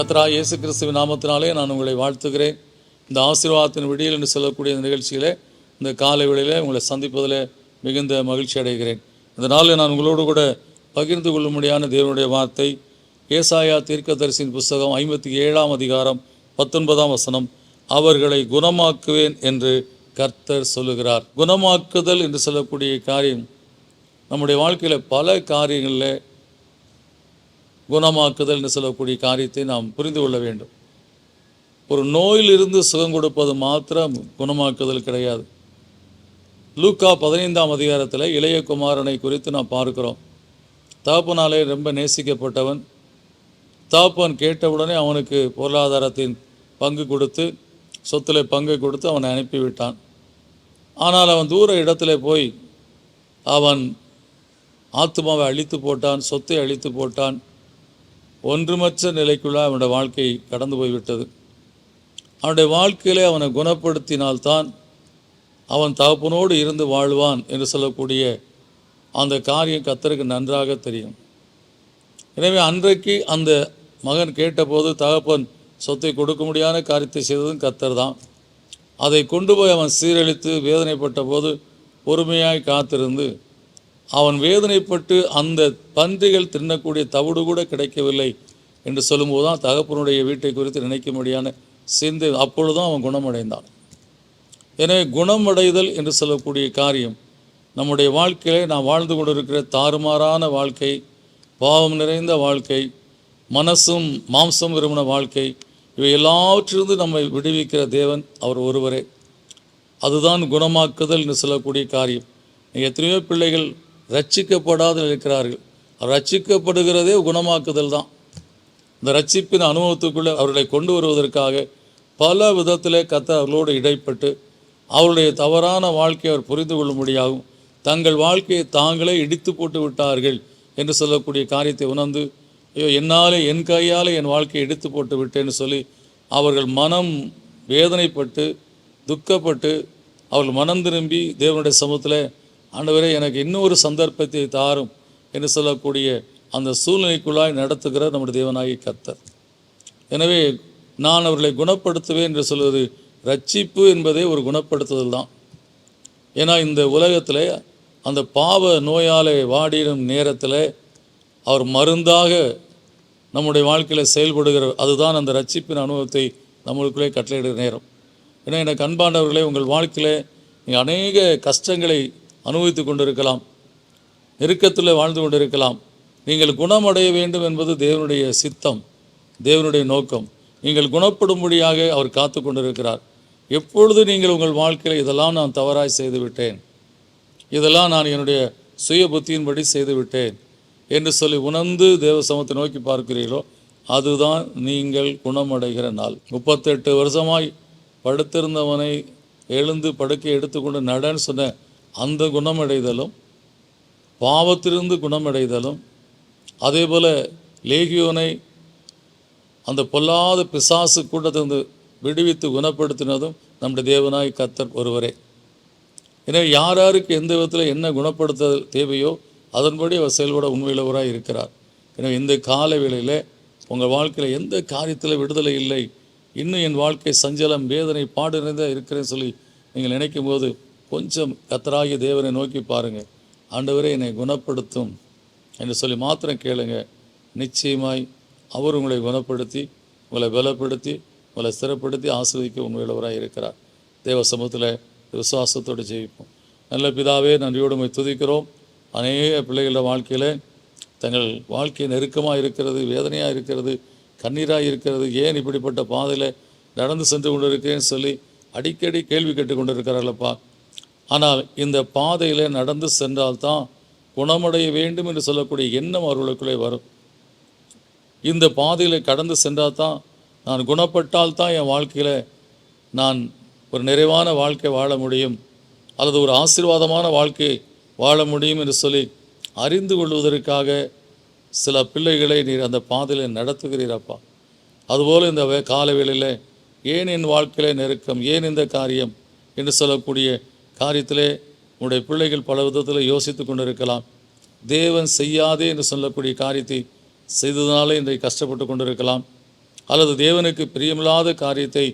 கத்ரா இயேசு கிறிஸ்துவின் நாமத்தினாலே நான் உங்களை வாழ்த்துகிறேன். இந்த ஆசீர்வாதத்தின் விடியல் என்று சொல்லக்கூடிய இந்த நிகழ்ச்சியிலே இந்த காலை வேளையில் உங்களை சந்திப்பதில் மிகுந்த மகிழ்ச்சி அடைகிறேன். இந்த நாளில் நான் உங்களோடு கூட பகிர்ந்து கொள்ளும்படியான தேவனுடைய வார்த்தை ஏசாயா தீர்க்கதரிசியின் புஸ்தகம் ஐம்பத்தி ஏழாம் அதிகாரம் பத்தொன்பதாம் வசனம் அவர்களை குணமாக்குவேன் என்று கர்த்தர் சொல்லுகிறார். குணமாக்குதல் என்று சொல்லக்கூடிய காரியம் நம்முடைய வாழ்க்கையில் பல காரியங்களில் குணமாக்குதல் என்று சொல்லக்கூடிய காரியத்தை நாம் புரிந்து கொள்ள வேண்டும். ஒரு நோயிலிருந்து சுகம் கொடுப்பது மாத்திரம் குணமாக்குதல் கிடையாது. லூக்கா பதினைந்தாம் அதிகாரத்தில் இளைய குமாரனை குறித்து நாம் பார்க்கிறோம். தாப்பனாலே ரொம்ப நேசிக்கப்பட்டவன். தாப்பன் கேட்டவுடனே அவனுக்கு பொருளாதாரத்தின் பங்கு கொடுத்து சொத்துல பங்கு கொடுத்து அவனை அனுப்பிவிட்டான். ஆனால் அவன் தூர இடத்துல போய் அவன் ஆத்மாவை அழித்து போட்டான் சொத்தை அழித்து போட்டான். ஒன்றுமற்ற நிலைக்குள்ளே அவனுடைய வாழ்க்கை கடந்து போய்விட்டது. அவனுடைய வாழ்க்கையிலே அவனை குணப்படுத்தினால்தான் அவன் தகப்பனோடு இருந்து வாழ்வான் என்று சொல்லக்கூடிய அந்த காரியம் கத்தருக்கு நன்றாக தெரியும். எனவே அன்றைக்கு அந்த மகன் கேட்டபோது தகப்பன் சொத்தை கொடுக்க முடியாத காரியத்தை செய்ததும் கத்தர் தான் அதை கொண்டு போய் அவன் சீரழித்து வேதனைப்பட்ட போது பொறுமையாய் காத்திருந்து அவன் வேதனைப்பட்டு அந்த பன்றிகள் தின்னக்கூடிய தவிடு கூட கிடைக்கவில்லை என்று சொல்லும்போது தான் தகப்பனுடைய வீட்டை குறித்து நினைக்கும்படியான சிந்தை அப்பொழுதும் அவன் குணமடைந்தான். எனவே குணமடைதல் என்று சொல்லக்கூடிய காரியம் நம்முடைய வாழ்க்கையிலே நாம் வாழ்ந்து கொண்டிருக்கிற தாறுமாறான வாழ்க்கை பாவம் நிறைந்த வாழ்க்கை மனசும் மாம்சம் விரும்பின வாழ்க்கை இவை எல்லாவற்றிலிருந்து நம்மை விடுவிக்கிற தேவன் அவர் ஒருவரே. அதுதான் குணமாக்குதல் என்று சொல்லக்கூடிய காரியம். எத்தனையோ பிள்ளைகள் ரட்சிக்கப்படாது இருக்கிறார்கள் ரட்சிக்கப்படுகிறதே குணமாக்குதல் தான். இந்த ரட்சிப்பின் அனுபவத்துக்குள்ளே அவர்களை கொண்டு வருவதற்காக பல விதத்தில் கத்த அவர்களோடு இடைப்பட்டு அவருடைய தவறான வாழ்க்கையை அவர் புரிந்து கொள்ளும்படியாகும் தங்கள் வாழ்க்கையை தாங்களே இடித்து போட்டு விட்டார்கள் என்று சொல்லக்கூடிய காரியத்தை உணர்ந்து ஐயோ என்னாலே என் கையாலே என் வாழ்க்கையை இடித்து போட்டு விட்டேன்னு சொல்லி அவர்கள் மனம் வேதனைப்பட்டு துக்கப்பட்டு அவர்கள் மனம் திரும்பி தேவனுடைய சமூகத்தில் ஆண்டவரே எனக்கு இன்னொரு சந்தர்ப்பத்தை தாரும் என்று சொல்லக்கூடிய அந்த சூழ்நிலைக்குள்ளாய் நடத்துகிற நம்முடைய தேவனாகி கர்த்தர். எனவே நான் அவர்களை குணப்படுத்துவேன் என்று சொல்வது ரட்சிப்பு என்பதே ஒரு குணப்படுத்துதல் தான். ஏன்னா இந்த உலகத்தில் அந்த பாவ நோயாலே வாடிடும் நேரத்தில் அவர் மருந்தாக நம்முடைய வாழ்க்கையில் செயல்படுகிற அதுதான் அந்த ரட்சிப்பின் அனுபவத்தை நம்மளுக்குள்ளே கட்டளையிடுகிற நேரம். ஏன்னா எனக்கு அன்பாண்டவர்களே உங்கள் வாழ்க்கையில் நீங்கள் அநேக கஷ்டங்களை அனுபவித்து கொண்டிருக்கலாம். நெருக்கத்தில் வாழ்ந்து கொண்டிருக்கலாம். நீங்கள் குணமடைய வேண்டும் என்பது தேவனுடைய சித்தம் தேவனுடைய நோக்கம். நீங்கள் குணப்படும்படியாக அவர் காத்து கொண்டிருக்கிறார். எப்பொழுது நீங்கள் உங்கள் வாழ்க்கையில் இதெல்லாம் நான் தவறாய் செய்துவிட்டேன் இதெல்லாம் நான் என்னுடைய சுய புத்தியின்படி செய்துவிட்டேன் என்று சொல்லி உணர்ந்து தேவ சமத்தை நோக்கி பார்க்கிறீர்களோ அதுதான் நீங்கள் குணமடைகிற நாள். முப்பத்தெட்டு வருஷமாய் படுத்திருந்தவனை எழுந்து படுக்கை எடுத்துக்கொண்டு நடன்னு சொன்ன அந்த குணமடைதலும் பாவத்திலிருந்து குணமடைதலும் அதே போல் லேகியோனை அந்த பொல்லாத பிசாசு கூட்டத்திலிருந்து விடுவித்து குணப்படுத்தினதும் நம்முடைய தேவனாய் கத்தர் ஒருவரே. எனவே யார் யாருக்கு எந்த விதத்தில் என்ன குணப்படுத்துதல் தேவையோ அதன்படி அவர் செயல்பட உண்மையுள்ளவராக இருக்கிறார். எனவே இந்த கால வேளையில் உங்கள் வாழ்க்கையில் எந்த காரியத்தில் விடுதலை இல்லை இன்னும் என் வாழ்க்கை சஞ்சலம் வேதனை பாடு நிறைந்த இருக்கிறேன்னு சொல்லி நீங்கள் நினைக்கும் போது கொஞ்சம் கத்தராகி தேவனை நோக்கி பாருங்கள் ஆண்டவரே என்னை குணப்படுத்தும் என்று சொல்லி மாத்திரம் கேளுங்க. நிச்சயமாய் அவர் உங்களை குணப்படுத்தி உங்களை பலப்படுத்தி உங்களை ஸ்திரப்படுத்தி ஆசிரியக்க உண்மையுள்ளவராக இருக்கிறார். தேவ சமூகத்தில் விசுவாசத்தோடு ஜெயிப்போம். நல்ல பிதாவே நன்றியோடுமை துதிக்கிறோம். அநேக பிள்ளைகளோட வாழ்க்கையில் தங்கள் வாழ்க்கை நெருக்கமாக இருக்கிறது வேதனையாக இருக்கிறது கண்ணீராக இருக்கிறது ஏன் இப்படிப்பட்ட பாதையில் நடந்து சென்று கொண்டு இருக்கேன்னு சொல்லி அடிக்கடி கேள்வி கேட்டு கொண்டிருக்கிறார்களப்பா. ஆனால் இந்த பாதையில் நடந்து சென்றால்தான் குணமடைய வேண்டும் என்று சொல்லக்கூடிய எண்ணம் அவர்களுக்குள்ளே வரும். இந்த பாதையில் கடந்து சென்றால் தான் நான் குணப்பட்டால் தான் என் வாழ்க்கையில் நான் ஒரு நிறைவான வாழ்க்கை வாழ முடியும் அல்லது ஒரு ஆசீர்வாதமான வாழ்க்கை வாழ முடியும் என்று சொல்லி அறிந்து கொள்வதற்காக சில பிள்ளைகளை நீர் அந்த பாதையில் நடத்துகிறீரப்பா அதுபோல் இந்த வே- ஏன் என் வாழ்க்கையில் நெருக்கம் ஏன் இந்த காரியம் என்று சொல்லக்கூடிய காரியத்திலே உங்களுடைய பிள்ளைகள் பல விதத்தில் யோசித்து கொண்டிருக்கலாம். தேவன் செய்யாதே என்று சொல்லக்கூடிய காரியத்தை செய்ததுனாலே இன்றைக்கு கஷ்டப்பட்டு கொண்டிருக்கலாம். அல்லது தேவனுக்கு பிரியமில்லாத காரியத்தை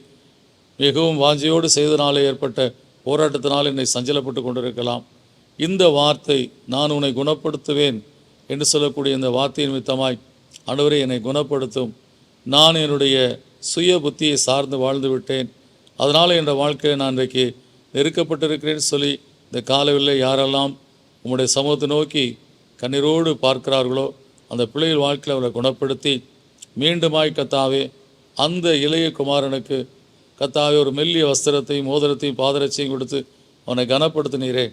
மிகவும் வாஞ்சியோடு செய்தனாலே ஏற்பட்ட போராட்டத்தினால் என்னை சஞ்சலப்பட்டு கொண்டிருக்கலாம். இந்த வார்த்தை நான் உன்னை குணப்படுத்துவேன் என்று சொல்லக்கூடிய இந்த வார்த்தையின் நிமித்தமாய் அனைவரை என்னை குணப்படுத்தும். நான் என்னுடைய சுய புத்தியை சார்ந்து வாழ்ந்து விட்டேன். அதனால் என்ற வாழ்க்கையை நான் இன்றைக்கு நெருக்கப்பட்டிருக்கிறேன்னு சொல்லி இந்த காலவில் யாரெல்லாம் உங்களுடைய சமூகத்தை நோக்கி கண்ணீரோடு பார்க்கிறார்களோ அந்த பிள்ளைகள் வாழ்க்கையில் அவரை குணப்படுத்தி மீண்டுமாய் கத்தாவே அந்த இளைய குமாரனுக்கு கத்தாவே ஒரு மெல்லிய வஸ்திரத்தையும் மோதிரத்தையும் பாதரட்சியும் கொடுத்து அவனை கனப்படுத்தினீரே.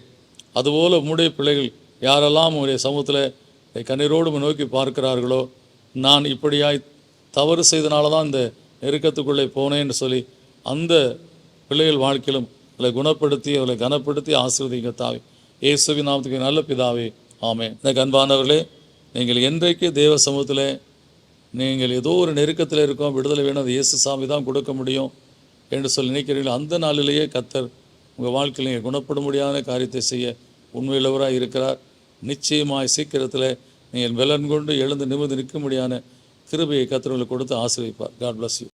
அதுபோல் உம்முடைய பிள்ளைகள் யாரெல்லாம் உங்களுடைய சமூகத்தில் கண்ணீரோடு நோக்கி பார்க்கிறார்களோ நான் இப்படியாய் தவறு செய்தனால தான் இந்த நெருக்கத்துக்குள்ளே போனேன்னு சொல்லி அந்த பிள்ளைகள் வாழ்க்கையிலும் அவளை குணப்படுத்தி அவளை கனப்படுத்தி ஆசீர்வதிங்க தாவே. இயேசுவி நாமத்துக்கு நல்ல பிதாவே. ஆமே இந்த கண்பானவர்களே நீங்கள் என்றைக்கு தேவ சமூகத்தில் நீங்கள் ஏதோ ஒரு நெருக்கத்தில் இருக்கோம் விடுதலை வேணும் அது இயேசு சாமி தான் கொடுக்க முடியும் என்று சொல்லி நினைக்கிறீர்கள் அந்த நாளிலேயே கத்தர் உங்கள் வாழ்க்கையில் நீங்கள் குணப்பட முடியாத காரியத்தை செய்ய உண்மையுள்ளவராக இருக்கிறார். நிச்சயமாய் சீக்கிரத்தில் நீங்கள் வெலன் கொண்டு எழுந்து நிமிர்ந்து நிற்க முடியாத கிருபையை கத்தர் கொடுத்து ஆசிரியப்பார் காட் பிளஸ் யூ